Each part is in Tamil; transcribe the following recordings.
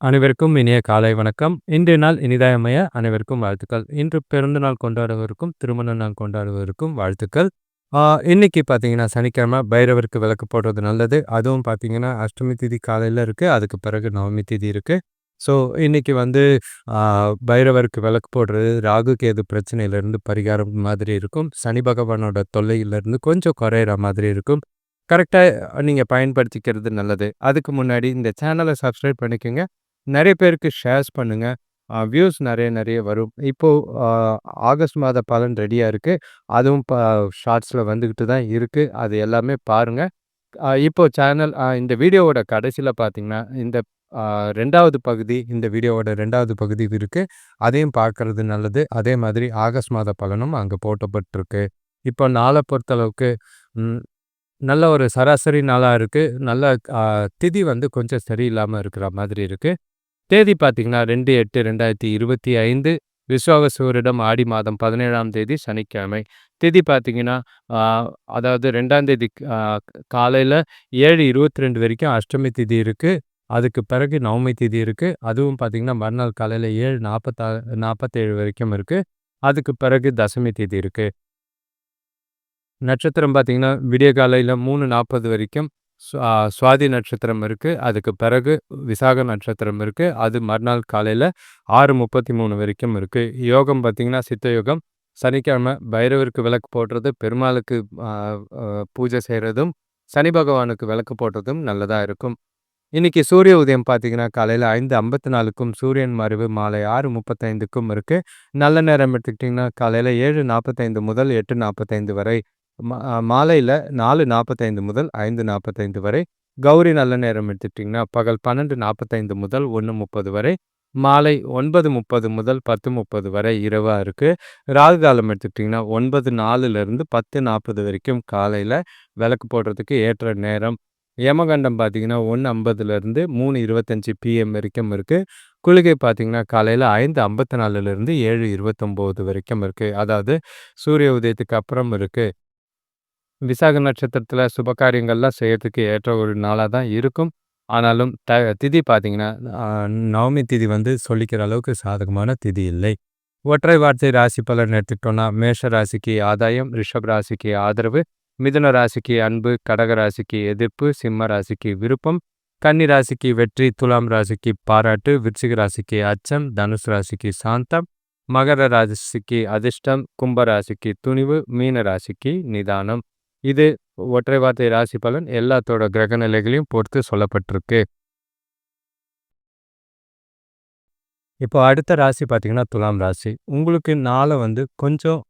அனைவருக்கும் இனிய காலை வணக்கம். இன்றைய நாள் இனிதாய் அனைவருக்கும் வாழ்த்துக்கள். இன்று பிறந்த நாள் கொண்டாடுவதற்கும் திருமண நாள் கொண்டாடுவதற்கும் வாழ்த்துக்கள். இன்னைக்கு பார்த்தீங்கன்னா, சனிக்கிழமை பைரவருக்கு விளக்கு போடுறது நல்லது. அதுவும் பார்த்தீங்கன்னா, அஷ்டமி திதி காலையில் இருக்குது அதுக்கு பிறகு நவமி திதி இருக்குது ஸோ, இன்னைக்கு வந்து பைரவருக்கு விளக்கு போடுறது ராகு, கேது பிரச்சனையிலிருந்து பரிகாரம் மாதிரி இருக்கும். சனி பகவானோட தொல்லையிலிருந்து கொஞ்சம் குறையிற மாதிரி இருக்கும். கரெக்டாக நீங்கள் பயன்படுத்திக்கிறது நல்லது. அதுக்கு முன்னாடி இந்த சேனலை சப்ஸ்கிரைப் பண்ணிக்கங்க. நிறைய பேருக்கு ஷேர்ஸ் பண்ணுங்கள் வியூஸ் நிறைய நிறைய வரும். இப்போது ஆகஸ்ட் மாத பலன் ரெடியாக இருக்குது அதுவும் ப ஷார்ட்ஸில் வந்துக்கிட்டு தான் இருக்குது அது எல்லாமே பாருங்கள் இப்போது சேனல் இந்த வீடியோவோட கடைசியில் பார்த்தீங்கன்னா, இந்த ரெண்டாவது பகுதி இந்த வீடியோவோட ரெண்டாவது பகுதி இருக்குது அதையும் பார்க்கறது நல்லது. அதே மாதிரி ஆகஸ்ட் மாத பலனும் அங்கே போட்டப்பட்டிருக்கு. இப்போ நாளை பொறுத்தளவுக்கு நல்ல ஒரு சராசரி நாளாக இருக்குது நல்ல திதி வந்து கொஞ்சம் சரியில்லாமல் இருக்கிற மாதிரி இருக்குது தேதி பார்த்தீங்கன்னா, 2/8/2025 விஸ்வாவசு வருடம் ஆடி மாதம் 17ஆம் தேதி சனிக்கிழமை. திதி பார்த்தீங்கன்னா, அதாவது ரெண்டாம் தேதி அ காலையில 7:22 வரைக்கும் அஷ்டமி திதி இருக்குது அதுக்கு பிறகு நவமி திதி இருக்குது அதுவும் பார்த்தீங்கன்னா, மறுநாள் காலையில் ஏழு நாற்பத்தா நாற்பத்தேழு வரைக்கும் இருக்குது அதுக்கு பிறகு தசமி திதி இருக்குது நட்சத்திரம் பார்த்தீங்கன்னா, விடிய காலையில 3:40 வரைக்கும் சுவாதி நட்சத்திரம் இருக்குது அதுக்கு பிறகு விசாக நட்சத்திரம் இருக்குது அது மறுநாள் காலையில் ஆறு முப்பத்தி மூணு வரைக்கும் இருக்குது யோகம் பார்த்தீங்கன்னா, சித்த யோகம். சனிக்கிழமை பைரவருக்கு விளக்கு போடுறது, பெருமாளுக்கு பூஜை செய்கிறதும் சனி பகவானுக்கு விளக்கு போடுறதும் நல்லதாக இருக்கும். இன்றைக்கி சூரிய உதயம் பார்த்தீங்கன்னா, காலையில 5:54க்கும் சூரியன் மறைவு மாலை ஆறு முப்பத்தைந்துக்கும் இருக்குது நல்ல நேரம் எடுத்துக்கிட்டிங்கன்னா, காலையில் ஏழு நாற்பத்தைந்து முதல் 8:45 வரை. மாலையில் நாலு நாற்பத்தைந்து முதல் ஐந்து நாற்பத்தைந்து வரை கௌரி நல்ல நேரம் எடுத்துக்கிட்டிங்கன்னா பகல் பன்னெண்டு நாற்பத்தைந்து முதல் ஒன்று முப்பது வரை மாலை ஒன்பது முப்பது முதல் பத்து முப்பது வரை இரவாக இருக்குது ராகு காலம் எடுத்துக்கிட்டிங்கன்னா ஒன்பது நாலுலேருந்து பத்து நாற்பது வரைக்கும் காலையில் விளக்கு போடுறதுக்கு ஏற்ற நேரம். யமகண்டம் பார்த்திங்கன்னா ஒன்று ஐம்பதுலேருந்து மூணு இருபத்தஞ்சி பிஎம் வரைக்கும் இருக்குது குளிகை பார்த்திங்கன்னா காலையில் ஐந்து ஐம்பத்தி நாலுலேருந்து ஏழு இருபத்தொம்போது வரைக்கும் இருக்குது அதாவது சூரிய உதயத்துக்கு அப்புறம் இருக்குது விசாக நட்சத்திரத்தில் சுப காரியங்கள்லாம் செய்யறதுக்கு ஏற்ற ஒரு நாளாக தான் இருக்கும். ஆனாலும் த திதி பார்த்தீங்கன்னா, நவமி திதி வந்து சொல்லிக்கிற அளவுக்கு சாதகமான திதி இல்லை. ஒற்றை வார்த்தை ராசி பலன் எடுத்துக்கிட்டோம்னா, மேஷ ராசிக்கு ஆதாயம், ரிஷப் ராசிக்கு ஆதரவு, மிதுன ராசிக்கு அன்பு, கடக ராசிக்கு எதிர்ப்பு, சிம்ம ராசிக்கு விருப்பம், கன்னி ராசிக்கு வெற்றி, துலாம் ராசிக்கு பாராட்டு, விருச்சிக ராசிக்கு அச்சம், தனுசு ராசிக்கு சாந்தம், மகர ராசிக்கு அதிர்ஷ்டம், கும்ப ராசிக்கு துணிவு, மீன ராசிக்கு நிதானம். இது ஒற்றை வார்த்தை ராசி பலன் எல்லாத்தோட கிரக நிலைகளையும் பொறுத்து சொல்லப்பட்டிருக்கு. இப்போ அடுத்த ராசி பார்த்தீங்கன்னா, துலாம் ராசி. உங்களுக்கு நாளை வந்து கொஞ்சம்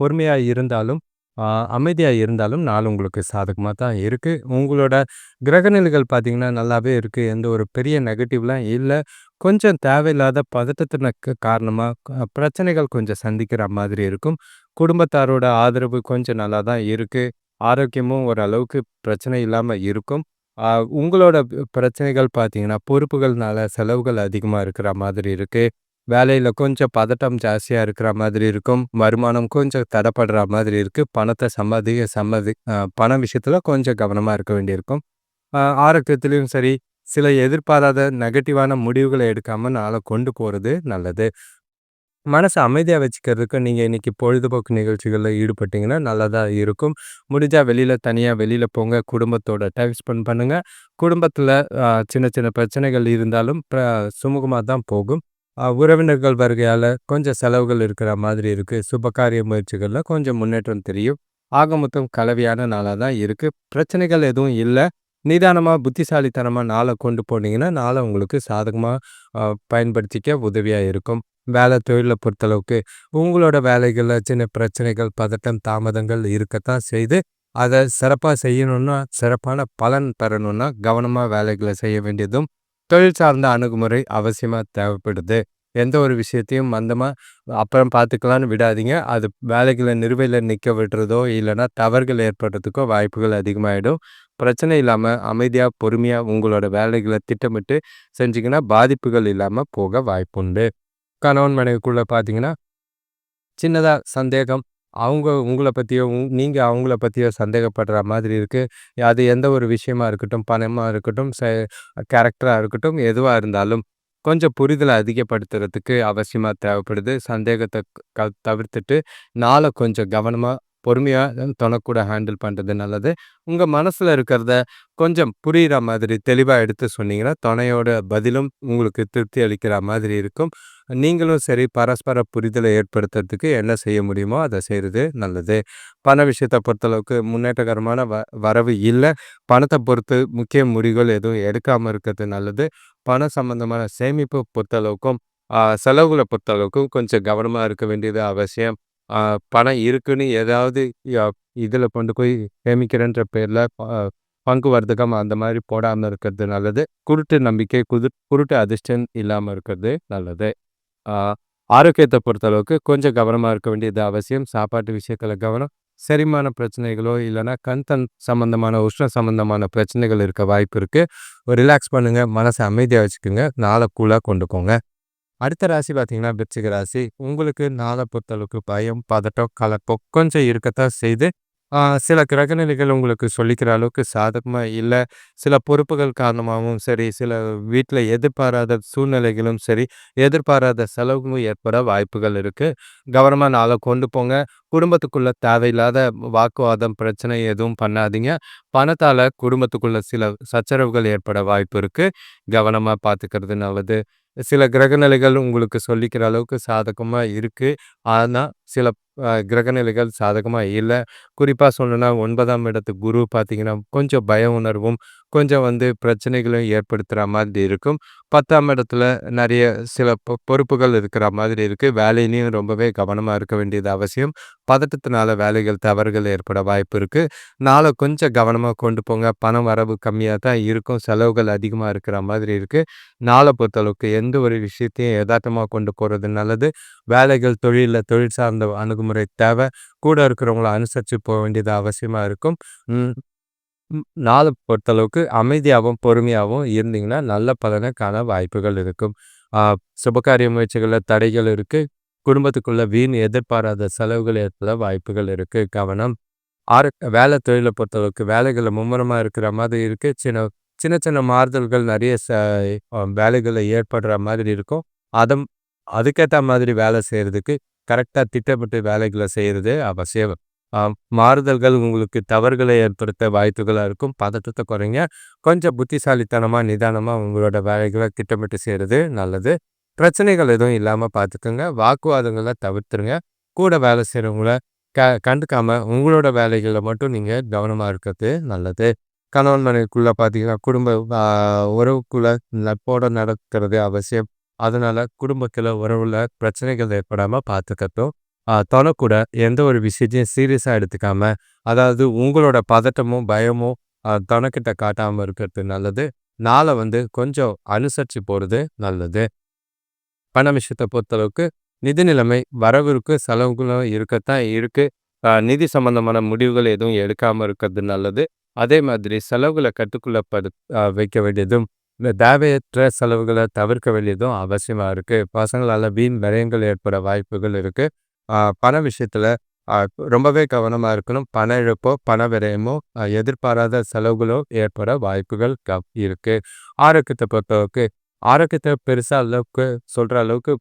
பொறுமையாக இருந்தாலும், அமைதியாக இருந்தாலும் நாள் உங்களுக்கு சாதகமாக தான் இருக்குது உங்களோட கிரக நிலைகள் பார்த்தீங்கன்னா, நல்லாவே இருக்குது எந்த ஒரு பெரிய நெகட்டிவ்லாம் இல்லை கொஞ்சம் தேவையில்லாத பதட்டத்தினக்கு காரணமாக பிரச்சனைகள் கொஞ்சம் சந்திக்கிற மாதிரி இருக்கும். குடும்பத்தாரோட ஆதரவு கொஞ்சம் நல்லா தான் இருக்குது ஆரோக்கியமும் ஓரளவுக்கு பிரச்சனை இல்லாமல் இருக்கும். உங்களோட பிரச்சனைகள் பார்த்தீங்கன்னா, பொறுப்புகள்னால செலவுகள் அதிகமாக இருக்கிற மாதிரி இருக்குது வேலையில் கொஞ்சம் பதட்டம் ஜாஸ்தியாக இருக்கிற மாதிரி இருக்கும். வருமானம் கொஞ்சம் தடைப்படுற மாதிரி இருக்குது பணத்தை சம்பாதி சம்மதி பண விஷயத்தில் கொஞ்சம் கவனமாக இருக்க வேண்டியிருக்கும். ஆரோக்கியத்துலேயும் சரி, சில எதிர்பாராத நெகட்டிவான முடிவுகளை எடுக்காமல் நாளை கொண்டு போகிறது நல்லது. மனசை அமைதியாக வச்சுக்கிறதுக்கு நீங்கள் இன்றைக்கி பொழுதுபோக்கு நிகழ்ச்சிகளில் ஈடுபட்டீங்கன்னா, தான் இருக்கும். முடிஞ்சால் வெளியில் தனியாக வெளியில் போங்க. குடும்பத்தோட டைம் ஸ்பெண்ட் பண்ணுங்கள் குடும்பத்தில் சின்ன சின்ன பிரச்சனைகள் இருந்தாலும் ப்ர சுமூகமாக தான் போகும். உறவினர்கள் வருகையால் கொஞ்சம் செலவுகள் இருக்கிற மாதிரி இருக்குது சுபகாரிய முயற்சிகளில் கொஞ்சம் முன்னேற்றம் தெரியும். ஆக மொத்தம் கலவையான நாளாக தான் இருக்குது பிரச்சனைகள் எதுவும் இல்லை நிதானமாக புத்திசாலித்தனமாக நாளை கொண்டு போனீங்கன்னா, நாளை உங்களுக்கு சாதகமாக பயன்படுத்திக்க உதவியாக இருக்கும். வேலை தொழிலை பொறுத்தளவுக்கு, உங்களோட வேலைகளில் சின்ன பிரச்சனைகள், பதட்டம், தாமதங்கள் இருக்கத்தான் செய்து அதை சிறப்பாக செய்யணும்னா, சிறப்பான பலன் பெறணும்னா, கவனமாக வேலைகளை செய்ய வேண்டியதும், தொழில் சார்ந்த அணுகுமுறை அவசியமாக தேவைப்படுது. எந்த ஒரு விஷயத்தையும் மந்தமாக அப்புறம் பார்த்துக்கலான்னு விடாதீங்க. அது வேலைகளை நிறுவையில் நிற்க விடுறதோ, இல்லைன்னா தவறுகள் ஏற்படுறதுக்கோ வாய்ப்புகள் அதிகமாகிடும் பிரச்சனை இல்லாமல் அமைதியாக பொறுமையாக உங்களோட வேலைகளை திட்டமிட்டு செஞ்சிங்கன்னா பாதிப்புகள் இல்லாமல் போக வாய்ப்புண்டு. கணவன் மனைவிக்குள்ளே பார்த்தீங்கன்னா, சின்னதாக சந்தேகம். அவங்க உங்களை பற்றியோ உங் நீங்கள் அவங்கள பற்றியோ சந்தேகப்படுற மாதிரி இருக்குது அது எந்த ஒரு விஷயமா இருக்கட்டும், பணமாக இருக்கட்டும், செ கேரக்டராக இருக்கட்டும், எதுவாக இருந்தாலும் கொஞ்சம் புரிதலை அதிகப்படுத்துறதுக்கு அவசியமாக தேவைப்படுது. சந்தேகத்தை க தவிர்த்துட்டு நாளை கொஞ்சம் கவனமாக பொறுமையாக தொணக்கூட ஹேண்டில் பண்ணுறது நல்லது. உங்கள் மனசில் இருக்கிறத கொஞ்சம் புரிகிற மாதிரி தெளிவாக எடுத்து சொன்னீங்கன்னா துணையோட பதிலும் உங்களுக்கு திருப்தி அளிக்கிற மாதிரி இருக்கும். நீங்களும் சரி பரஸ்பர புரிதலை ஏற்படுத்துறதுக்கு என்ன செய்ய முடியுமோ அதை செய்கிறது நல்லது. பண விஷயத்தை பொறுத்தளவுக்கு முன்னேற்றகரமான வ வரவு இல்லை. பணத்தை பொறுத்து முக்கிய முடிவுகள் எதுவும் எடுக்காமல் இருக்கிறது நல்லது. பணம் சம்மந்தமான சேமிப்பு பொறுத்தளவுக்கும் செலவுகளை பொறுத்தளவுக்கும் கொஞ்சம் கவனமாக இருக்க வேண்டியது அவசியம். பணம் இருக்குன்னு ஏதாவது இதில் கொண்டு போய் சேமிக்கிறேன்ற பேரில் பங்கு வர்த்தகம் அந்த மாதிரி போடாமல் இருக்கிறது நல்லது. குருட்டு நம்பிக்கை குது குருட்டு அதிர்ஷ்டம் இல்லாமல் இருக்கிறது நல்லது. ஆரோக்கியத்தை பொறுத்தளவுக்கு கொஞ்சம் கவனமாக இருக்க வேண்டியது அவசியம். சாப்பாட்டு விஷயத்தில் கவனம். செரிமான பிரச்சனைகளோ இல்லைன்னா கண் தன் சம்மந்தமான உஷ்ண சம்மந்தமான பிரச்சனைகள் இருக்க வாய்ப்பு இருக்குது ரிலாக்ஸ் பண்ணுங்கள் மனசை அமைதியாக வச்சுக்கோங்க. நாளை கூலாக கொண்டுக்கோங்க. அடுத்த ராசி பார்த்தீங்கன்னா விருச்சிக ராசி. உங்களுக்கு நாளை பொறுத்தளவுக்கு பயம் பதட்டம் கலக்கம் கொஞ்சம் இருக்கத்தான் செய்து சில கிரகநிலைகள் உங்களுக்கு சொல்லிக்கிற அளவுக்கு சாதகமாக இல்லை. சில பொறுப்புகள் காரணமாகவும் சரி சில வீட்டில் எதிர்பாராத சூழ்நிலைகளும் சரி எதிர்பாராத செலவுகளும் ஏற்பட வாய்ப்புகள் இருக்குது கவனமாக நாளை கொண்டு போங்க. குடும்பத்துக்குள்ள தேவையில்லாத வாக்குவாதம் பிரச்சனை எதுவும் பண்ணாதீங்க. பணத்தால் குடும்பத்துக்குள்ள சில சச்சரவுகள் ஏற்பட வாய்ப்பு இருக்குது கவனமாக பார்த்துக்கிறது நல்லது. சில கிரகநிலைகள் உங்களுக்கு சொல்லிக்கிற அளவுக்கு சாதகமாக இருக்குது ஆனால் சில கிரகநிலைகள் சாதகமாக இல்லை. குறிப்பாக சொல்லணும்னா ஒன்பதாம் இடத்து குரு பார்த்திங்கன்னா கொஞ்சம் பய உணர்வும் கொஞ்சம் வந்து பிரச்சனைகளும் ஏற்படுத்துகிற மாதிரி இருக்கும். பத்தாம் இடத்துல நிறைய சில பொறுப்புகள் இருக்கிற மாதிரி இருக்குது வேலையிலையும் ரொம்பவே கவனமாக இருக்க வேண்டியது அவசியம். பதட்டத்தினால வேலைகள் தவறுகள் ஏற்பட வாய்ப்பு இருக்குது நாளை கொஞ்சம் கவனமாக கொண்டு போங்க. பணம் வரவு கம்மியாக தான் இருக்கும். செலவுகள் அதிகமாக இருக்கிற மாதிரி இருக்குது நாளை பொறுத்தளவுக்கு எந்த ஒரு விஷயத்தையும் யதார்த்தமாக கொண்டு போகிறது நல்லது. வேலைகள் தொழிலில் தொழில் சார்ந்த அணுகுமுறை தேவை. கூட இருக்கிறவங்கள அனுசரித்து போக வேண்டியது அவசியமாக இருக்கும். நாளை பொறுத்தளவுக்கு அமைதியாகவும் பொறுமையாகவும் இருந்தீங்கன்னா நல்ல பலனை காண வாய்ப்புகள் இருக்கும். சுபகாரிய முயற்சிகளில் தடைகள் இருக்குது குடும்பத்துக்குள்ள வீண் எதிர்பாராத செலவுகள் ஏற்பட வாய்ப்புகள் இருக்குது கவனம். ஆறு வேலை தொழிலை பொறுத்தளவுக்கு வேலைகளை மும்முரமாக இருக்கிற மாதிரி இருக்குது சின்ன சின்ன சின்ன மாறுதல்கள் நிறைய ச வேலைகளில் ஏற்படுற மாதிரி இருக்கும். அதம் அதுக்கேற்ற மாதிரி வேலை செய்கிறதுக்கு கரெக்டாக திட்டமிட்டு வேலைகளை செய்கிறது அவசியம். மாறுதல்கள் உங்களுக்கு தவறுகளை ஏற்படுத்த வாய்ப்புகளாக இருக்கும். பதட்டத்தை குறைங்க. கொஞ்சம் புத்திசாலித்தனமாக நிதானமாக உங்களோட வேலைகளை திட்டமிட்டு செய்கிறது நல்லது. பிரச்சனைகள் எதுவும் இல்லாமல் பார்த்துக்கோங்க வாக்குவாதங்களை தவிர்த்துருங்க. கூட வேலை செய்கிறவங்கள க கண்டுக்காமல் உங்களோட வேலைகளில் மட்டும் நீங்கள் கவனமாக இருக்கிறது நல்லது. கணவன் மனைவிக்குள்ளே பார்த்தீங்கன்னா குடும்ப உறவுக்குள்ளே நட்போடு நடக்கிறது அவசியம். அதனால் குடும்பத்தில் உறவில் பிரச்சனைகள் ஏற்படாமல் பார்த்துக்கட்டும் தொணக்கூட எந்த ஒரு விஷயத்தையும் சீரியஸாக எடுத்துக்காம அதாவது உங்களோட பதட்டமும் பயமும் தொணக்கிட்ட காட்டாமல் இருக்கிறது நல்லது. நாளை வந்து கொஞ்சம் அனுசரித்து போகிறது நல்லது. பண விஷயத்தை பொறுத்தளவுக்கு நிதி நிலைமை வரவிற்கு செலவுகளும் இருக்கத்தான் இருக்குது நிதி சம்பந்தமான முடிவுகள் எதுவும் எடுக்காமல் இருக்கிறது நல்லது. அதே மாதிரி செலவுகளை கட்டுக்குள்ள படு வைக்க வேண்டியதும் இந்த தேவையற்ற செலவுகளை தவிர்க்க வேண்டியதும் அவசியமாக இருக்குது பசங்களால் வீண் விரயங்கள் ஏற்பட வாய்ப்புகள் இருக்குது பண விஷயத்தில் ரொம்பவே கவனமாக இருக்கணும். பண இழப்போ பண விரயமோ எதிர்பாராத செலவுகளோ ஏற்பட வாய்ப்புகள் க இருக்குது ஆரோக்கியத்தை பொறுத்தளவுக்கு ஆரோக்கியத்தை பெருசாக அளவுக்கு சொல்கிற அளவுக்கு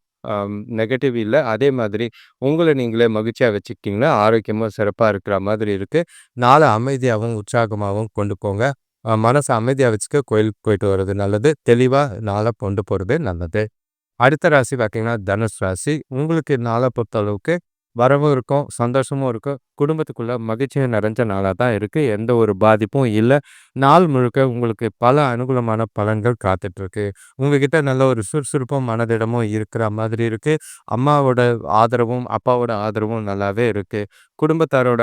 நெகட்டிவ் இல்லை. அதே மாதிரி உங்களை நீங்களே மகிழ்ச்சியாக வச்சுக்கிட்டிங்கன்னா ஆரோக்கியமாக சிறப்பாக இருக்கிற மாதிரி இருக்குது நாளை அமைதியாகவும் உற்சாகமாகவும் கொண்டு போங்க. மனசை அமைதியாக வச்சுக்க கோயிலுக்கு போயிட்டு வர்றது நல்லது. தெளிவாக நாளை கொண்டு போகிறது நல்லது. அடுத்த ராசி பார்த்தீங்கன்னா தனுஷ் ராசி. உங்களுக்கு நாளை பொறுத்த அளவுக்கு வரவும் இருக்கும் சந்தோஷமும் இருக்கும். குடும்பத்துக்குள்ள மகிழ்ச்சியும் நிறைஞ்ச நாளாக தான் இருக்குது எந்த ஒரு பாதிப்பும் இல்லை. நாள் முழுக்க உங்களுக்கு பல அனுகூலமான பலன்கள் காத்துட்ருக்கு. உங்ககிட்ட நல்ல ஒரு சுறுசுறுப்பும் மனதிடமும் இருக்கிற மாதிரி இருக்குது அம்மாவோட ஆதரவும் அப்பாவோட ஆதரவும் நல்லாவே இருக்குது குடும்பத்தாரோட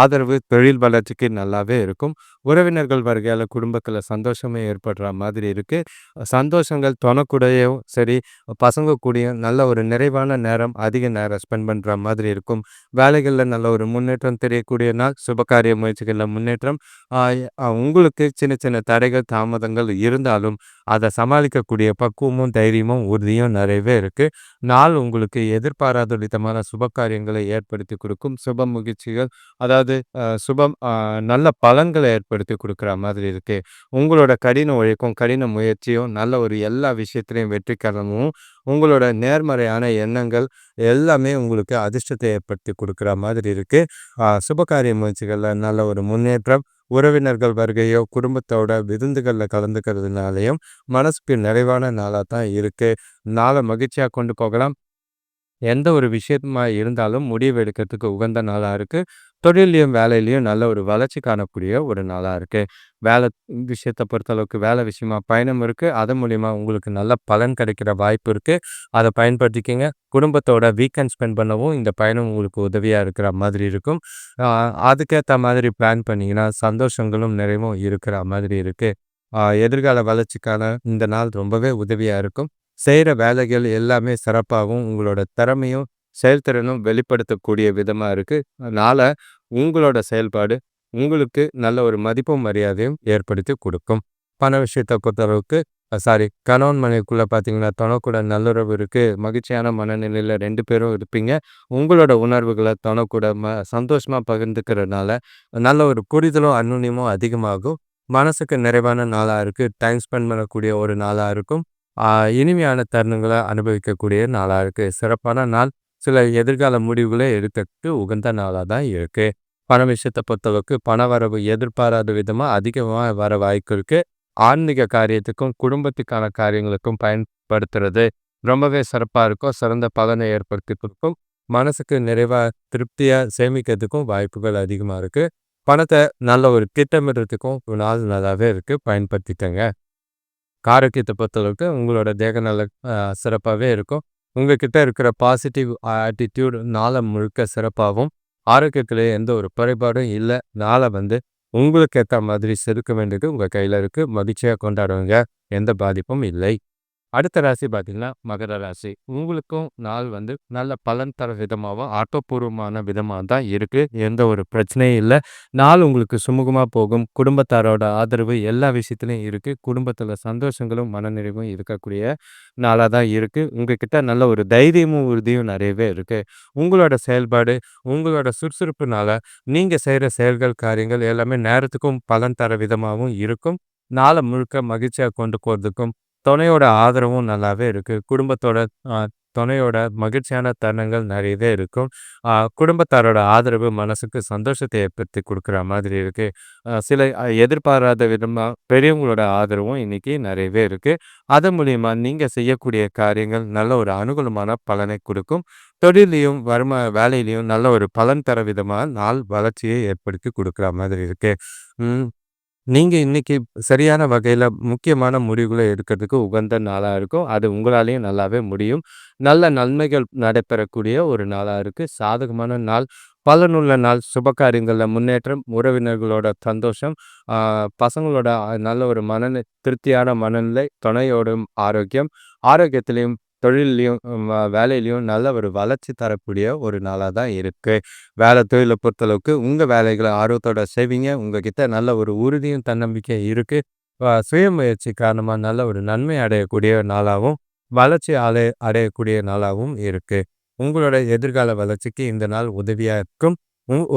ஆதரவு தொழில் வளர்ச்சிக்கு நல்லாவே இருக்கும். உறவினர்கள் வருகையால் குடும்பத்தில் சந்தோஷமே ஏற்படுற மாதிரி இருக்குது சந்தோஷங்கள் தொணக்கூடையும் சரி பசங்க கூடயும் நல்ல ஒரு நிறைவான நேரம் அதிக நேரம் ஸ்பெண்ட் பண்ணுற மாதிரி இருக்கும். வேலைகளில் நல்ல ஒரு முன்னேற்றம் தெரியக்கூடிய நாள் சுபகாரிய முயற்சிகளில் முன்னேற்றம். உங்களுக்கு சின்ன சின்ன தடைகள் தாமதங்கள் இருந்தாலும் அதை சமாளிக்கக்கூடிய பக்குவமும் தைரியமும் உறுதியும் நிறையவே இருக்குது நாள் உங்களுக்கு எதிர்பாராத விதமான சுப காரியங்களை ஏற்படுத்தி கொடுக்கும். சுப முயற்சிகள் அதாவது சுபம் நல்ல பலன்களை ஏற்படுத்தி குடுக்குற மாதிரி இருக்குது உங்களோட கடின உழைப்பும், கடின முயற்சியும் நல்ல ஒரு எல்லா விஷயத்துலையும் வெற்றிகரமும், உங்களோட நேர்மறையான எண்ணங்கள் எல்லாமே உங்களுக்கு அதிர்ஷ்டத்தை ஏற்படுத்தி கொடுக்குற மாதிரி இருக்குது சுபகாரிய முயற்சிகளில் நல்ல ஒரு முன்னேற்றம், உறவினர்கள் வருகையோ, குடும்பத்தோட விருந்துகளில் கலந்துக்கிறதுனாலையும் மனசுக்கு நிறைவான நாளாக தான் இருக்குது நாளை மகிழ்ச்சியாக கொண்டு போகலாம். எந்த ஒரு விஷயமா இருந்தாலும் முடிவு எடுக்கிறதுக்கு உகந்த நாளாக இருக்குது தொழிலையும் வேலையிலையும் நல்ல ஒரு வளர்ச்சி காணக்கூடிய ஒரு நாளாக இருக்குது வேலை விஷயத்த பொறுத்தளவுக்கு வேலை விஷயமா பயணம் இருக்குது அதன் மூலிமா உங்களுக்கு நல்ல பலன் கிடைக்கிற வாய்ப்பு இருக்குது அதை பயன்படுத்திக்கிங்க. குடும்பத்தோட வீக்கெண்ட் ஸ்பெண்ட் பண்ணவும் இந்த பயணம் உங்களுக்கு உதவியாக இருக்கிற மாதிரி இருக்கும். அதுக்கேற்ற மாதிரி பிளான் பண்ணீங்கன்னா, சந்தோஷங்களும், நிறைவும் இருக்கிற மாதிரி இருக்குது எதிர்கால வளர்ச்சிக்கான இந்த நாள் ரொம்பவே உதவியாக இருக்கும். செய்கிற வேலைகள் எல்லாமே சிறப்பாகவும் உங்களோட திறமையும், செயல்திறனும் வெளிப்படுத்தக்கூடிய விதமாக இருக்குது அதனால் உங்களோட செயல்பாடு உங்களுக்கு நல்ல ஒரு மதிப்பும், மரியாதையும் ஏற்படுத்தி கொடுக்கும் பண விஷயத்தை பொறுத்தளவுக்கு சாரி கணவன் மனைவிக்குள்ளே பார்த்தீங்கன்னா, தொண நல்லுறவு இருக்குது மகிழ்ச்சியான மனநிலையில் ரெண்டு பேரும் இருப்பீங்க. உங்களோட உணர்வுகளை தொண ம சந்தோஷமாக பகிர்ந்துக்கிறதுனால நல்ல ஒரு புரிதலும், அந்யோன்யமும் அதிகமாகும். மனசுக்கு நிறைவான நாளாக இருக்குது டைம் ஸ்பெண்ட் பண்ணக்கூடிய ஒரு நாளாக இருக்கும். இனிமையான தருணங்களை அனுபவிக்கக்கூடிய நாளாக இருக்குது சிறப்பான நாள். சில எதிர்கால முடிவுகளை எடுக்கறதுக்கு உகந்த நாளா தான் இருக்கு. பண விஷயத்த பொறுத்தளவுக்கு பண வரவு எதிர்பாராத விதமா அதிகமா வர வாய்ப்பு இருக்கு. ஆன்மீக காரியத்துக்கும், குடும்பத்துக்கான காரியங்களுக்கும் பயன்படுத்துறது ரொம்பவே சிறப்பா இருக்கும். சிறந்த பலனை ஏற்படுத்திக்கும் மனசுக்கு நிறைவா, திருப்தியா சேமிக்கிறதுக்கும் வாய்ப்புகள் அதிகமா இருக்கு. பணத்தை நல்ல ஒரு திட்டமிடுறதுக்கும் நாள் நல்லாவே இருக்கு. பயன்படுத்திக்கங்க. ஆரோக்கியத்தை பொறுத்தளவுக்கு உங்களோட தேக நல்ல சிறப்பாகவே சிறப்பாவே இருக்கும். உங்ககிட்ட இருக்கிற பாசிட்டிவ் ஆட்டிடியூட் நாளை முழுக்க சிறப்பாவும், ஆரோக்கியத்தில் எந்த ஒரு குறைபாடும் இல்ல. நாளை வந்து உங்களுக்கு ஏத்த மாதிரி செதுக்க வேண்டியது உங்க கையில இருக்கு. மகிழ்ச்சியா கொண்டாடுவீங்க எந்த பாதிப்பும் இல்லை. அடுத்த ராசி பார்த்தீங்கன்னா, மகர ராசி. உங்களுக்கும் நாள் வந்து நல்ல பலன் தர விதமாகவும் ஆக்கப்பூர்வமான விதமாக தான் இருக்குது எந்த ஒரு பிரச்சனையும் இல்லை நாள் உங்களுக்கு சுமூகமாக போகும். குடும்பத்தாரோட ஆதரவு எல்லா விஷயத்துலையும் இருக்குது குடும்பத்தில் சந்தோஷங்களும், மனநிறைவும் இருக்கக்கூடிய நாளாக தான் இருக்குது உங்ககிட்ட நல்ல ஒரு தைரியமும், உறுதியும் நிறையவே இருக்குது உங்களோட செயல்பாடு, உங்களோட சுறுசுறுப்புனால நீங்கள் செய்கிற செயல்கள், காரியங்கள் எல்லாமே நேரத்துக்கும் பலன் தர விதமாகவும் இருக்கும். நாளை முழுக்க மகிழ்ச்சியாக கொண்டு போகிறதுக்கும் துணையோட ஆதரவும் நல்லாவே இருக்குது குடும்பத்தோட துணையோட மகிழ்ச்சியான தருணங்கள் நிறையவே இருக்கும். குடும்பத்தாரோட ஆதரவு மனசுக்கு சந்தோஷத்தை ஏற்படுத்தி கொடுக்குற மாதிரி இருக்குது சில எதிர்பாராத விதமாக பெரியவங்களோட ஆதரவும் இன்றைக்கி நிறையவே இருக்குது அதன் மூலிமா நீங்கள் செய்யக்கூடிய காரியங்கள் நல்ல ஒரு அனுகூலமான பலனை கொடுக்கும். தொழிலையும் வரும வேலையிலையும் நல்ல ஒரு பலன் தர விதமாக நாள் வளர்ச்சியை ஏற்படுத்தி கொடுக்குற மாதிரி இருக்குது நீங்கள் இன்றைக்கி இன்னைக்கு சரியான வகையில் முக்கியமான முடிவுகளை எடுக்கிறதுக்கு உகந்த நாளாக இருக்கும். அது உங்களாலேயும் நல்லாவே முடியும். நல்ல நன்மைகள் நடைபெறக்கூடிய ஒரு நாளாக இருக்குது சாதகமான நாள், பலனுள்ள நாள், சுபகாரியங்களில் முன்னேற்றம், உறவினர்களோட சந்தோஷம், பசங்களோட நல்ல ஒரு மனநிலை திருப்தியான மனநிலை, துணையோடும் ஆரோக்கியம், ஆரோக்கியத்திலையும் தொழில்லையும் வேலையிலையும் நல்ல ஒரு வளர்ச்சி தரக்கூடிய ஒரு நாளாக தான் இருக்குது வேலை தொழிலை பொறுத்தளவுக்கு உங்கள் வேலைகளை ஆர்வத்தோட செய்வீங்க. உங்ககிட்ட நல்ல ஒரு உறுதியும், தன்னம்பிக்கையும் இருக்குது சுயமுயற்சி சுய முயற்சி நல்ல ஒரு நன்மை அடையக்கூடிய நாளாகவும் வளர்ச்சி அடைய அடையக்கூடிய நாளாகவும் இருக்குது உங்களோட எதிர்கால வளர்ச்சிக்கு இந்த நாள் உதவியாக இருக்கும்.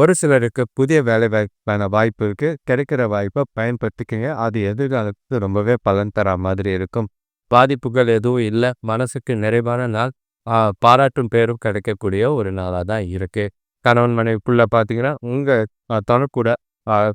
ஒரு சிலருக்கு புதிய வேலைவாய்ப்புக்கான வாய்ப்பு இருக்குது கிடைக்கிற வாய்ப்பை பயன்படுத்திக்கங்க. அது எதிர்காலத்துக்கு ரொம்பவே பலன் தரா மாதிரி இருக்கும். பாதிப்புகள் எதுவும் இல்லை மனசுக்கு நிறைவான நாள். பாராட்டும் பேரும் கிடைக்கக்கூடிய ஒரு நாளாக தான் இருக்குது கணவன் மனைவிக்குள்ள பார்த்தீங்கன்னா, உங்கள் தனக்கூட கூட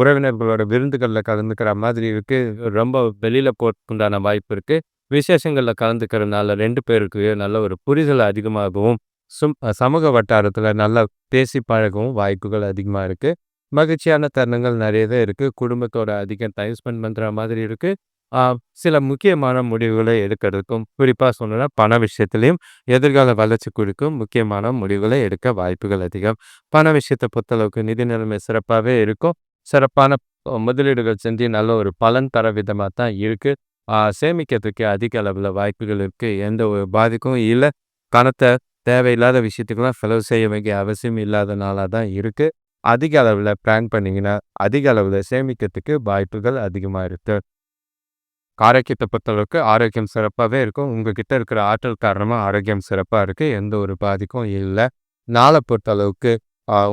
உறவினர்களோட விருந்துகளில் கலந்துக்கிற மாதிரி இருக்கு. ரொம்ப வெளியில் போறதுக்குண்டான வாய்ப்பு இருக்கு. விசேஷங்கள்ல கலந்துக்கிறனால 2 பேருக்கு நல்ல ஒரு புரிதல் அதிகமாகவும், சும் சமூக வட்டாரத்தில் நல்லா பேசி பழகவும் வாய்ப்புகள் அதிகமாக இருக்கு. மகிழ்ச்சியான தருணங்கள் நிறையவே இருக்கு. குடும்பத்தோட அதிகம் டைம் ஸ்பெண்ட் பண்ணுற மாதிரி இருக்கு. சில முக்கியமான முடிவுகளை எடுக்கிறதுக்கும், குறிப்பாக சொல்லணும்னா பண விஷயத்துலையும் எதிர்கால வளர்ச்சி குறிக்கும் முக்கியமான முடிவுகளை எடுக்க வாய்ப்புகள் அதிகம். பண விஷயத்தை பொறுத்தளவுக்கு நிதி நிலைமை சிறப்பாகவே இருக்கும். சிறப்பான முதலீடுகள் செஞ்சு நல்ல ஒரு பலன் தர விதமாக தான் இருக்குது சேமிக்கிறதுக்கு அதிக அளவில் வாய்ப்புகள் இருக்குது எந்த ஒரு பாதிப்பும் இல்லை. பணத்தை தேவையில்லாத விஷயத்துக்கெல்லாம் செலவு செய்ய வேண்டிய அவசியம் இல்லாத தான் இருக்குது அதிக அளவில் பிளான் பண்ணிங்கன்னா அதிக அளவில் சேமிக்கிறதுக்கு வாய்ப்புகள் அதிகமாக இருக்குது ஆரோக்கியத்தை பொறுத்தளவுக்கு ஆரோக்கியம் சிறப்பாகவே இருக்கும். உங்ககிட்ட இருக்கிற ஆற்றல் காரணமா ஆரோக்கியம் சிறப்பா இருக்கு. எந்த ஒரு பாதிக்கும் இல்லை. நாளை பொறுத்தளவுக்கு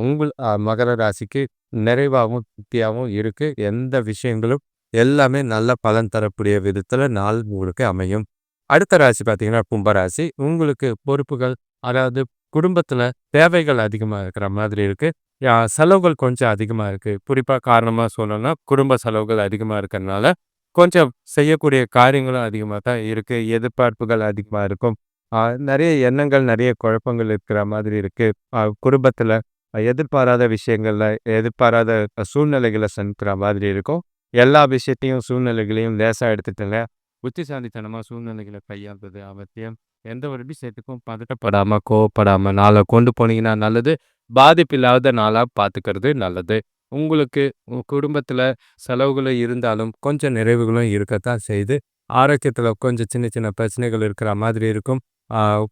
உங்கள் மகர ராசிக்கு நிறைவாகவும் திருப்தியாகவும் இருக்கு. எந்த விஷயங்களும் எல்லாமே நல்ல பலன் தரக்கூடிய விதத்துல நாள் உங்களுக்கு அமையும். அடுத்த ராசி பார்த்தீங்கன்னா கும்பராசி உங்களுக்கு பொறுப்புகள் அதாவது குடும்பத்துல தேவைகள் அதிகமா இருக்கிற மாதிரி இருக்கு. செலவுகள் கொஞ்சம் அதிகமா இருக்கு. குறிப்பா காரணமா சொல்லணும்னா குடும்ப செலவுகள் அதிகமா இருக்கிறதுனால கொஞ்சம் செய்யக்கூடிய காரியங்களும் அதிகமாக தான் இருக்குது எதிர்பார்ப்புகள் அதிகமாக இருக்கும். நிறைய எண்ணங்கள் நிறைய குழப்பங்கள் இருக்கிற மாதிரி இருக்குது குடும்பத்தில் எதிர்பாராத விஷயங்களில் எதிர்பாராத சூழ்நிலைகளை சந்திக்கிற மாதிரி இருக்கும். எல்லா விஷயத்தையும் சூழ்நிலைகளையும் லேசாக எடுத்துட்டுங்க. புத்திசாலித்தனமாக சூழ்நிலைகளை கையாள்வது அவசியம். எந்த ஒரு விஷயத்துக்கும் பதட்டப்படாமல் கோவப்படாமல் நாளை கொண்டு போனீங்கன்னா நல்லது. பாதிப்பு இல்லாத நாளாக பார்த்துக்கிறது நல்லது. உங்களுக்கு குடும்பத்தில் செலவுகளும் இருந்தாலும் கொஞ்சம் நிறைவுகளும் இருக்கத்தான் செய்து ஆரோக்கியத்தில் கொஞ்சம் சின்ன சின்ன பிரச்சனைகள் இருக்கிற மாதிரி இருக்கும்.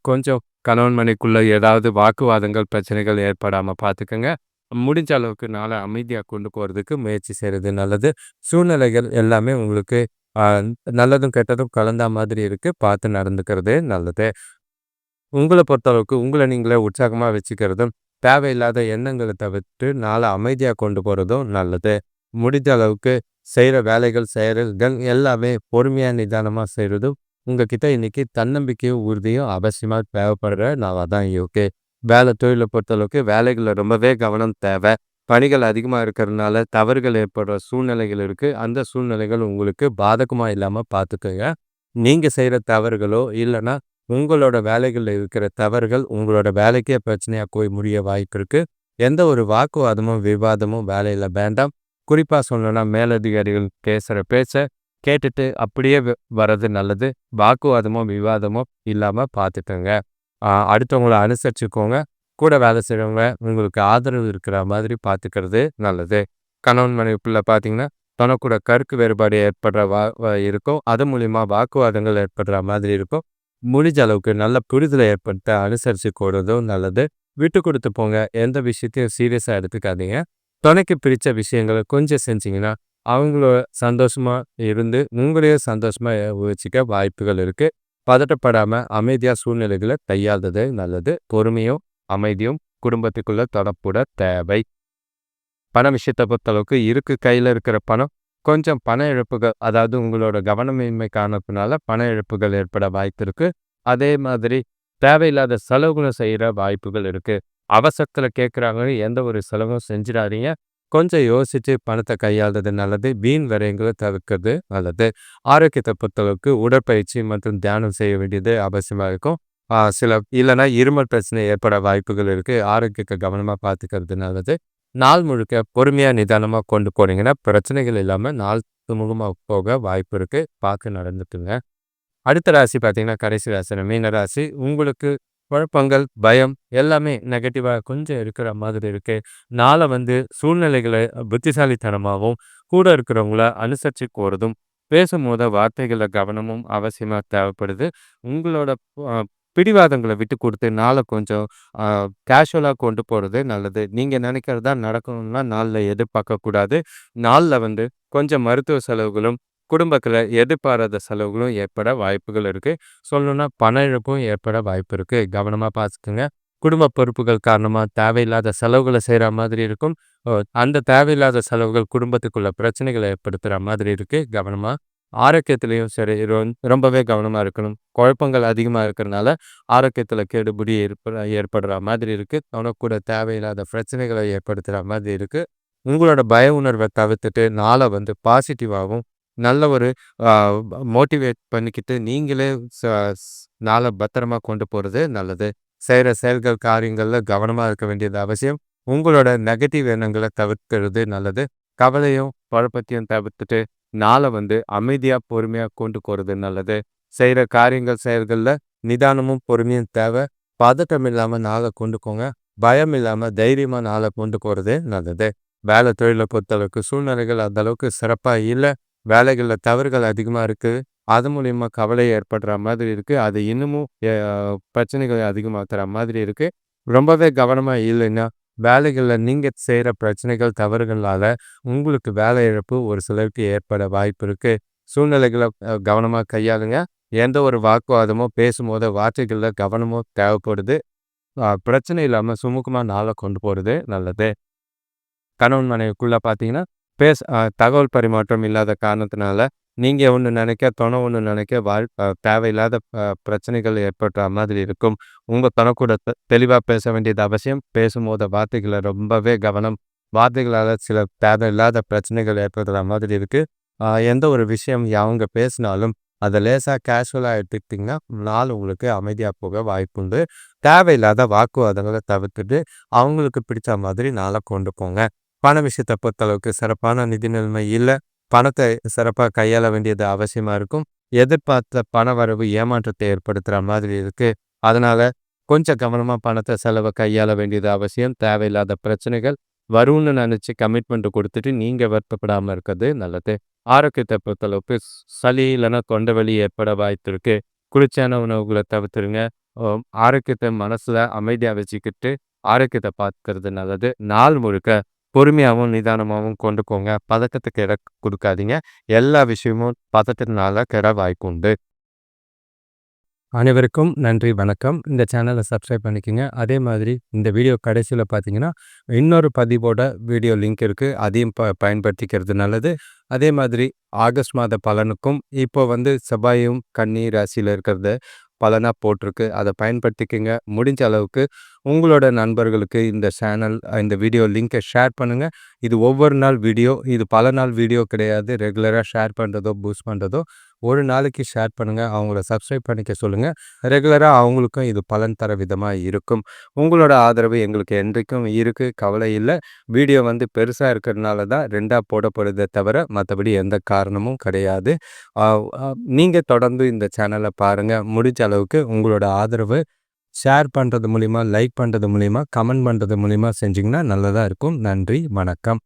கொஞ்சம் கணவன் மனைக்குள்ளே ஏதாவது வாக்குவாதங்கள் பிரச்சனைகள் ஏற்படாமல் பார்த்துக்கோங்க. முடிஞ்ச அளவுக்கு நாளை அமைதியாக கொண்டு போகிறதுக்கு முயற்சி செய்கிறது நல்லது. சூழ்நிலைகள் எல்லாமே உங்களுக்கு நல்லதும் கெட்டதும் கலந்த மாதிரி இருக்குது பார்த்து நடந்துக்கிறது நல்லது. உங்களை பொறுத்தளவுக்கு உங்களை நீங்களே உற்சாகமாக வச்சுக்கிறதும் தேவையில்லாத எண்ணங்களை தவிர்த்து நாளை அமைதியாக கொண்டு போகிறதும் நல்லது. முடிஞ்ச அளவுக்கு செய்கிற வேலைகள் செயல்கள் எல்லாமே பொறுமையாக நிதானமாக செய்கிறதும் உங்ககிட்ட இன்னைக்கு தன்னம்பிக்கையும் உறுதியும் அவசியமாக தேவைப்படுற நாளாக தான் இருக்கு. வேலை தொழிலை பொறுத்தளவுக்கு வேலைகளில் ரொம்பவே கவனம் தேவை. பணிகள் அதிகமாக இருக்கிறதுனால தவறுகள் ஏற்படுற சூழ்நிலைகள் இருக்குது அந்த சூழ்நிலைகள் உங்களுக்கு பாதகமாக இல்லாமல் பார்த்துக்கோங்க நீங்கள் செய்கிற தவறுகளோ இல்லைன்னா உங்களோட வேலைகளில் இருக்கிற தவறுகள் உங்களோட வேலைக்கே பிரச்சனையாக போய் முடிய வாய்ப்பு இருக்குது எந்த ஒரு வாக்குவாதமும் விவாதமும் வேலையில் வேண்டாம். குறிப்பாக சொல்லணும்னா மேலதிகாரிகள் பேசுகிற பேச்ச கேட்டுட்டு அப்படியே வர்றது நல்லது. வாக்குவாதமோ விவாதமோ இல்லாமல் பார்த்துக்கோங்க அடுத்தவங்கள அனுசரிச்சுக்கோங்க. கூட வேலை செய்கிறவங்க உங்களுக்கு ஆதரவு இருக்கிற மாதிரி பார்த்துக்கிறது நல்லது. கணவன் மனைவிக்குள்ள பார்த்தீங்கன்னா தனக்கூட கருக்கு வேறுபாடு ஏற்படுற வா இருக்கும். அது மூலிமா வாக்குவாதங்கள் ஏற்படுற மாதிரி இருக்கும். முடிஞ்ச அளவுக்கு நல்ல புரிதலை ஏற்படுத்த அனுசரித்து கூடுறதும் நல்லது. விட்டு கொடுத்து போங்க. எந்த விஷயத்தையும் சீரியஸாக எடுத்துக்காதீங்க. துணைக்கு பிரித்த விஷயங்களை கொஞ்சம் செஞ்சிங்கன்னா அவங்களோட சந்தோஷமாக இருந்து உங்களையும் சந்தோஷமாக வச்சுக்க வாய்ப்புகள் இருக்குது பதட்டப்படாமல் அமைதியாக சூழ்நிலைகளை கையாள்றது நல்லது. பொறுமையும் அமைதியும் குடும்பத்துக்குள்ள தொடர்புட தேவை. பண விஷயத்தை பொறுத்தளவுக்கு இருக்கு. கையில் இருக்கிற பணம் கொஞ்சம் பண இழப்புகள் அதாவது உங்களோட கவனமின்மை காரணத்தினால பண இழப்புகள் ஏற்பட வாய்ப்பு இருக்கு அதே மாதிரி தேவையில்லாத செலவுகளை செய்கிற வாய்ப்புகள் இருக்கு. அவசரத்தில் கேட்குறாங்க எந்த ஒரு செலவும் செஞ்சிடாதீங்க. கொஞ்சம் யோசித்து பணத்தை கையாளுறது நல்லது வீண் விரயங்களை தவிர்க்கிறது நல்லது. ஆரோக்கியத்தை பொறுத்தளவுக்கு உடற்பயிற்சி மற்றும் தியானம் செய்ய வேண்டியது அவசியமாக இருக்கும். சில இல்லைன்னா இருமல் பிரச்சனை ஏற்பட வாய்ப்புகள் இருக்குது ஆரோக்கியத்தை கவனமாக பார்த்துக்கிறது நல்லது. நாள் முழுக்க பொறுமையாக நிதானமாக கொண்டு போனீங்கன்னா பிரச்சனைகள் இல்லாமல் நாள் சுமூகமாக போக வாய்ப்பு இருக்குது பார்த்து நடந்துட்டுங்க அடுத்த ராசி பார்த்தீங்கன்னா கடைசி ராசி மீன ராசி. உங்களுக்கு குழப்பங்கள் பயம் எல்லாமே நெகட்டிவாக கொஞ்சம் இருக்கிற மாதிரி இருக்குது நாளை வந்து சூழ்நிலைகளை புத்திசாலித்தனமாகவும் கூட இருக்கிறவங்கள அனுசரித்து போகிறதும் பேசும்போது வார்த்தைகளில் கவனமும் அவசியமாக தேவைப்படுது. உங்களோட பிடிவாதங்களை விட்டு கொடுத்து நாளை கொஞ்சம் கேஷுவலாக கொண்டு போகிறது நல்லது. நீங்கள் நினைக்கிறதா நடக்கணும்னா நாளில் எதிர்பார்க்கக்கூடாது. நாளில் வந்து கொஞ்சம் மருத்துவ செலவுகளும் குடும்பத்தில் எதிர்பாராத செலவுகளும் ஏற்பட வாய்ப்புகள் இருக்குது சொல்லணும்னா பண இழப்பும் ஏற்பட வாய்ப்பு இருக்குது கவனமாக பார்த்துக்குங்க. குடும்ப பொறுப்புகள் காரணமாக தேவையில்லாத செலவுகளை செய்கிற மாதிரி இருக்கும். அந்த தேவையில்லாத செலவுகள் குடும்பத்துக்குள்ள பிரச்சனைகளை ஏற்படுத்துகிற மாதிரி இருக்குது கவனமாக ஆரோக்கியத்திலையும் சரி ரொம்பவே கவனமாக இருக்கணும். குழப்பங்கள் அதிகமாக இருக்கிறனால ஆரோக்கியத்தில் கெடுபிடி ஏற்ப ஏற்படுற மாதிரி இருக்குது தனக்கூட தேவையில்லாத பிரச்சனைகளை ஏற்படுத்துகிற மாதிரி இருக்குது உங்களோட பய உணர்வை தவிர்த்துட்டு நாளை வந்து பாசிட்டிவாகவும் நல்ல ஒரு மோட்டிவேட் பண்ணிக்கிட்டு நீங்களே நாளை பத்திரமா கொண்டு போகிறது நல்லது. செய்கிற செயல்கள் காரியங்களில் கவனமாக இருக்க வேண்டியது அவசியம். உங்களோட நெகட்டிவ் எண்ணங்களை தவிர்க்கிறது நல்லது. கவலையும் குழப்பத்தையும் தவிர்த்துட்டு நாளை வந்து அமைதியாக பொறுமையாக கொண்டு போகிறது நல்லது. செய்கிற காரியங்கள் செயல்களில் நிதானமும் பொறுமையும் தேவை. பதட்டம் இல்லாமல் நாளை கொண்டு போங்க. பயம் இல்லாமல் தைரியமாக நாளை கொண்டு போகிறது நல்லது. வேலை தொழிலை பொறுத்தளவுக்கு சூழ்நிலைகள் அந்த அளவுக்கு சிறப்பாக இல்லை. வேலைகளில் தவறுகள் அதிகமாக இருக்குது அது மூலிமா கவலை ஏற்படுற மாதிரி இருக்குது அது இன்னமும் பிரச்சனைகள் அதிகமாக்குற மாதிரி இருக்குது ரொம்பவே கவனமாக இல்லைன்னா வேலைகளில் நீங்கள் செய்கிற பிரச்சனைகள் தவறுகளால் உங்களுக்கு வேலை இழப்பு ஒரு சிலருக்கு ஏற்பட வாய்ப்பு இருக்குது சூழ்நிலைகளை கவனமாக கையாளுங்க. எந்த ஒரு வாக்குவாதமோ பேசும்போது வார்த்தைகளில் கவனமோ தேவைப்படுது. பிரச்சனை இல்லாமல் சுமூகமாக நாளை கொண்டு போகிறது நல்லது. கணவன் மனைவிக்குள்ளே பார்த்தீங்கன்னா பேச தகவல் பரிமாற்றம் இல்லாத காரணத்தினால நீங்கள் ஒன்று நினைக்க துணை ஒன்று நினைக்க வாழ் தேவையில்லாத பிரச்சனைகள் ஏற்படுற மாதிரி இருக்கும். உங்கள் துணை கூட தெளிவாக பேச வேண்டியது அவசியம். பேசும்போது வார்த்தைகளை ரொம்பவே கவனம் வார்த்தைகளால் சில தேவையில்லாத பிரச்சனைகள் ஏற்படுற மாதிரி இருக்குது எந்த ஒரு விஷயம் அவங்க பேசினாலும் அதை லேசாக கேஷுவலாக எடுத்துக்கிட்டிங்கன்னா நாள் உங்களுக்கு அமைதியாக போக வாய்ப்புண்டு. தேவையில்லாத வாக்குவாதங்களை தவிர்த்துட்டு அவங்களுக்கு பிடிச்ச மாதிரி நாளை கொண்டு போங்க. பண விஷயத்தை பொறுத்தளவுக்கு சிறப்பான நிதி நிலைமை இல்லை. பணத்தை சிறப்பாக கையாள வேண்டியது அவசியமாக இருக்கும். எதிர்பார்த்த பண வரவு ஏமாற்றத்தை ஏற்படுத்துகிற மாதிரி இருக்குது அதனால் கொஞ்சம் கவனமாக பணத்தை செலவை கையாள வேண்டியது அவசியம். தேவையில்லாத பிரச்சனைகள் வரும்னு நினச்சி கமிட்மெண்ட் கொடுத்துட்டு நீங்கள் வருத்தப்படாமல் இருக்கிறது நல்லது. ஆரோக்கியத்தை பொறுத்தளவுக்கு சளி இல்லைன்னா தொண்டை வலி ஏற்பட வாய்ப்பு இருக்குது குளிர்ச்சியான உணவுகளை தவிர்த்துருங்க. ஆரோக்கியத்தை மனசில் அமைதியாக வச்சுக்கிட்டு ஆரோக்கியத்தை பார்த்துக்கிறது நல்லது. நாள் முழுக்க பொறுமையாகவும் நிதானமாகவும் கொண்டு போங்க பதட்டத்துக்கு இட கொடுக்காதீங்க. எல்லா விஷயமும் பதட்டத்தினால கெட வாய்ப்புண்டு. அனைவருக்கும் நன்றி வணக்கம். இந்த சேனலை சப்ஸ்கிரைப் பண்ணிக்கோங்க. அதே மாதிரி இந்த வீடியோ கடைசியில் பார்த்தீங்கன்னா இன்னொரு பதிவோட வீடியோ லிங்க் இருக்குது அதையும் ப பயன்படுத்திக்கிறது நல்லது. அதே மாதிரி ஆகஸ்ட் மாத பலனுக்கும் இப்போ வந்து செவ்வாயும் கன்னி ராசியில் இருக்கிறத. பலனாக போட்டிருக்கு. அதை பயன்படுத்திக்கங்க. முடிஞ்ச அளவுக்கு உங்களோட நண்பர்களுக்கு இந்த சேனல் இந்த வீடியோ லிங்க்கை ஷேர் பண்ணுங்கள் இது ஒவ்வொரு நாள் வீடியோ இது பல நாள் வீடியோ கிடையாது. ரெகுலராக ஷேர் பண்ணுறதோ பூஸ்ட் பண்ணுறதோ ஒரு நாளைக்கு ஷேர் பண்ணுங்கள் அவங்கள சப்ஸ்கிரைப் பண்ணிக்க சொல்லுங்கள் ரெகுலராக அவங்களுக்கும் இது பலன் தர விதமாக இருக்கும். உங்களோட ஆதரவு எங்களுக்கு என்றைக்கும் இருக்குது கவலை இல்லை. வீடியோ வந்து பெருசாக இருக்கிறதுனால தான் ரெண்டாக போடப்படுதே தவிர மற்றபடி எந்த காரணமும் கிடையாது. நீங்கள் தொடர்ந்து இந்த சேனலை பாருங்கள் முடிஞ்ச அளவுக்கு உங்களோட ஆதரவு ஷேர் பண்ணுறது மூலிமா லைக் பண்ணுறது மூலிமா கமெண்ட் பண்ணுறது மூலிமா செஞ்சிங்கன்னா நல்லதாக இருக்கும். நன்றி. வணக்கம்.